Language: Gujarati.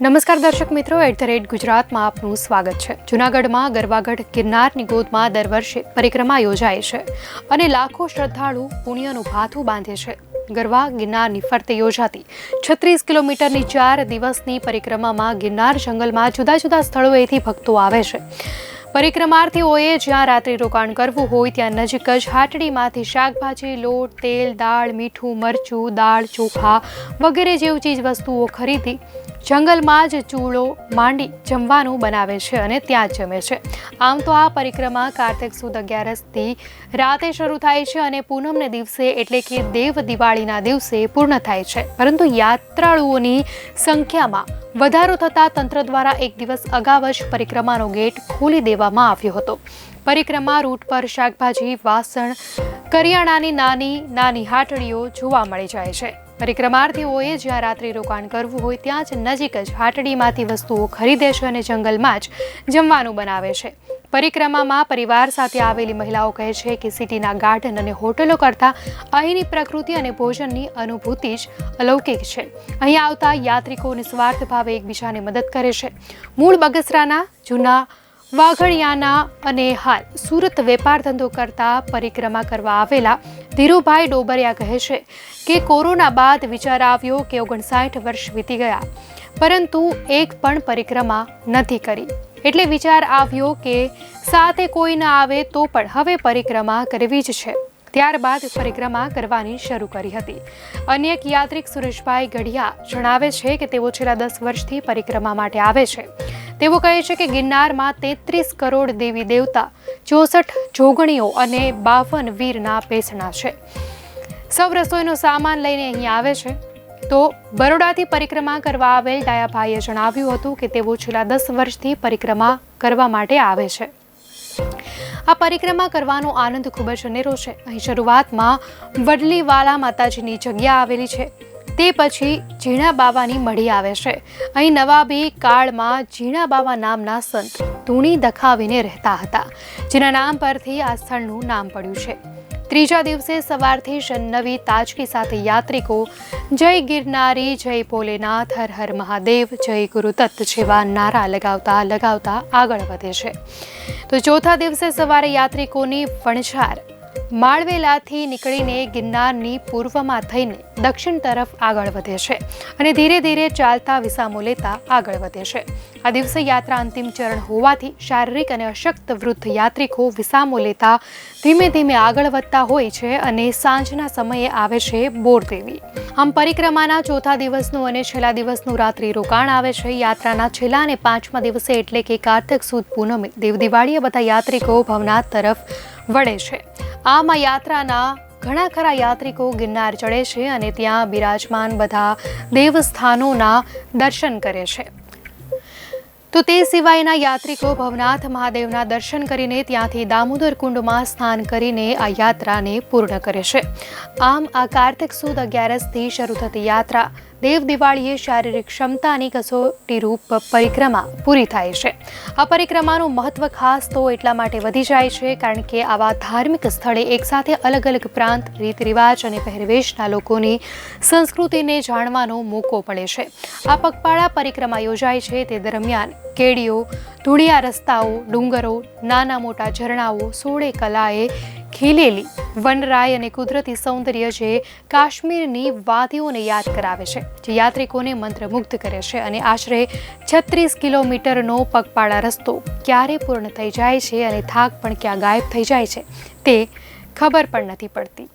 નમસ્કાર દર્શક મિત્રો, એટ ધ રેટ ગુજરાતમાં આપનું સ્વાગત છે. જૂનાગઢમાં ગરવાગઢ ગિરનારની ગોદમાં દર વર્ષે પરિક્રમા યોજાય છે અને લાખો શ્રદ્ધાળુ પુણ્યનું ભાથું બાંધે છે. ગરવા ગિરનારની ફરતે યોજાતી છત્રીસ કિલોમીટરની ચાર દિવસની પરિક્રમામાં ગિરનાર જંગલમાં જુદા જુદા સ્થળોએથી ભક્તો આવે છે. પરિક્રમાર્થીઓએ જ્યાં રાત્રિ રોકાણ કરવું હોય ત્યાં નજીક જ હાટડીમાંથી શાકભાજી, લોટ, તેલ, દાળ, મીઠું, મરચું, દાળ, ચોખા વગેરે જેવી ચીજ વસ્તુઓ ખરીદી જંગલમાં જ ચૂળો માંડી જમવાનું બનાવે છે અને ત્યાં જ જમે છે. આમ તો આ પરિક્રમા કાર્તિક સુદ અગિયારસથી રાતે શરૂ થાય છે અને પૂનમને દિવસે એટલે કે દેવ દિવાળીના દિવસે પૂર્ણ થાય છે. પરંતુ યાત્રાળુઓની સંખ્યામાં વધારો થતાં તંત્ર દ્વારા એક દિવસ અગાઉ જ પરિક્રમાનો ગેટ ખોલી દેવામાં આવ્યો હતો. પરિક્રમા રૂટ પર શાકભાજી, વાસણ, કરિયાણાની નાની નાની હાટડીઓ જોવા મળી જાય છે. પરિક્રમાર્થીઓએ જ્યાં રાત્રિ રોકાણ કરવું હોય ત્યાં જ નજીક જ હાટડીમાંથી વસ્તુઓ ખરીદે છે અને જંગલમાં જ જમવાનું બનાવે છે. પરિક્રમામાં પરિવાર સાથે આવેલી મહિલાઓ કહે છે કે સિટીના ગાર્ડન અને હોટલો કરતાં અહીંની પ્રકૃતિ અને ભોજનની અનુભૂતિ જ અલૌકિક છે. અહીં આવતા યાત્રિકો નિસ્વાર્થ ભાવે એકબીજાને મદદ કરે છે. મૂળ બગસરાના, જૂના વાઘડિયાના અને હાલ સુરત વેપાર ધંધો કરતા પરિક્રમા કરવા આવેલા ધીરુભાઈ ડોબરિયા કહે છે કે કોરોના બાદ વિચાર આવ્યો કે ઓગણસાઠ વર્ષ વીતી ગયા, પરંતુ એક પણ પરિક્રમા નથી કરી. એટલે વિચાર આવ્યો કે સાથે કોઈ ના આવે તો પણ હવે પરિક્રમા કરવી જ છે. ત્યારબાદ પરિક્રમા કરવાની શરૂ કરી હતી. અન્ય એક યાત્રિક સુરેશભાઈ ગઢિયા જણાવે છે કે તેઓ છેલ્લા દસ વર્ષથી પરિક્રમા માટે આવે છે. તેઓ કહે છે કે ગિરનારમાં તેત્રીસ કરોડ દેવી દેવતા, ચોસઠ જોગણીઓ અને બાવન વીરના પેસણા છે. સૌ રસોઈનો સામાન લઈને અહીં આવે છે. તો બરોડાથી પરિક્રમા કરવા આવેલ ડાયાભાઈએ જણાવ્યું હતું કે તેઓ છેલ્લા દસ વર્ષથી પરિક્રમા કરવા માટે આવે છે. આ પરિક્રમા કરવાનો આનંદ ખૂબ જ અનેરો છે. અહીં શરૂઆતમાં વડલીવાલા માતાજીની જગ્યા આવેલી છે. તે પછી ઝીણા બાવાની મઢી આવે છે. અહીં નવાબી કાળમાં ઝીણા બાવા નામના સંત ધૂણી દખાવીને રહેતા હતા, જેના નામ પરથી આ સ્થળનું નામ પડ્યું છે. ત્રીજા દિવસે સવારથી જ નવી તાજગી સાથે યાત્રિકો જય ગિરનારી, જય ભોલેનાથ, હર હર મહાદેવ, જય ગુરુદત્ત જેવા નારા લગાવતા લગાવતા આગળ વધે છે. તો ચોથા દિવસે સવારે યાત્રિકોની વણઝાર માળવેલાથી નીકળીને ગિરનારની પૂર્વમાં થઈને દક્ષિણ તરફ આગળ વધે છે અને ધીરે ધીરે ચાલતા વિસામો લેતા આગળ વધે છે. આ દિવસે યાત્રા અંતિમ ચરણ હોવાથી શારીરિક અને અશક્ત વૃદ્ધ યાત્રિકો વિસામો લેતા ધીમે ધીમે આગળ વધતા હોય છે અને સાંજના સમયે આવે છે બોરદેવી. આમ પરિક્રમાના ચોથા દિવસનું અને છેલ્લા દિવસનું રાત્રિ રોકાણ આવે છે. યાત્રાના છેલ્લા અને પાંચમા દિવસે એટલે કે કાર્તિક સુદ પૂનમે દેવ દિવાળીએ બધા યાત્રિકો ભવનાથ તરફ વળે છે. આમ યાત્રાના ઘણા ખરા યાત્રિકો ગિરનાર ચડે છે અને ત્યાં બિરાજમાન બધા દેવસ્થાનોના દર્શન કરે છે. તો તે સિવાયના યાત્રિકો ભવનાથ મહાદેવના દર્શન કરીને ત્યાંથી દામોદર કુંડમાં સ્નાન કરીને આ યાત્રાને પૂર્ણ કરે છે. આમ આ કાર્તિક સુદ અગિયારસથી શરૂ થતી યાત્રા દેવ દિવાળીએ શારીરિક ક્ષમતાની કસોટી રૂપ પરિક્રમા પૂરી થાય છે. આ પરિક્રમાનું મહત્વ ખાસ તો એટલા માટે વધી જાય છે કારણ કે આવા ધાર્મિક સ્થળે એકસાથે અલગ અલગ પ્રાંત રીત રિવાજ અને પહેરવેશના લોકોની સંસ્કૃતિને જાણવાનો મોકો પડે છે. આ પગપાળા પરિક્રમા યોજાય છે તે દરમિયાન કેડીઓ, ધૂળિયા રસ્તાઓ, ડુંગરો, નાના મોટા ઝરણાઓ, સોળે કલાએ ખીલેલી વનરાય અને કુદરતી સૌંદર્ય જે કાશ્મીરની વાદીઓને યાદ કરાવે છે, જે યાત્રિકોને મંત્રમુગ્ધ કરે છે અને આશરે છત્રીસ કિલોમીટરનો પગપાળા રસ્તો ક્યારે પૂર્ણ થઈ જાય છે અને થાક પણ ક્યાં ગાયબ થઈ જાય છે તે ખબર પણ નથી પડતી.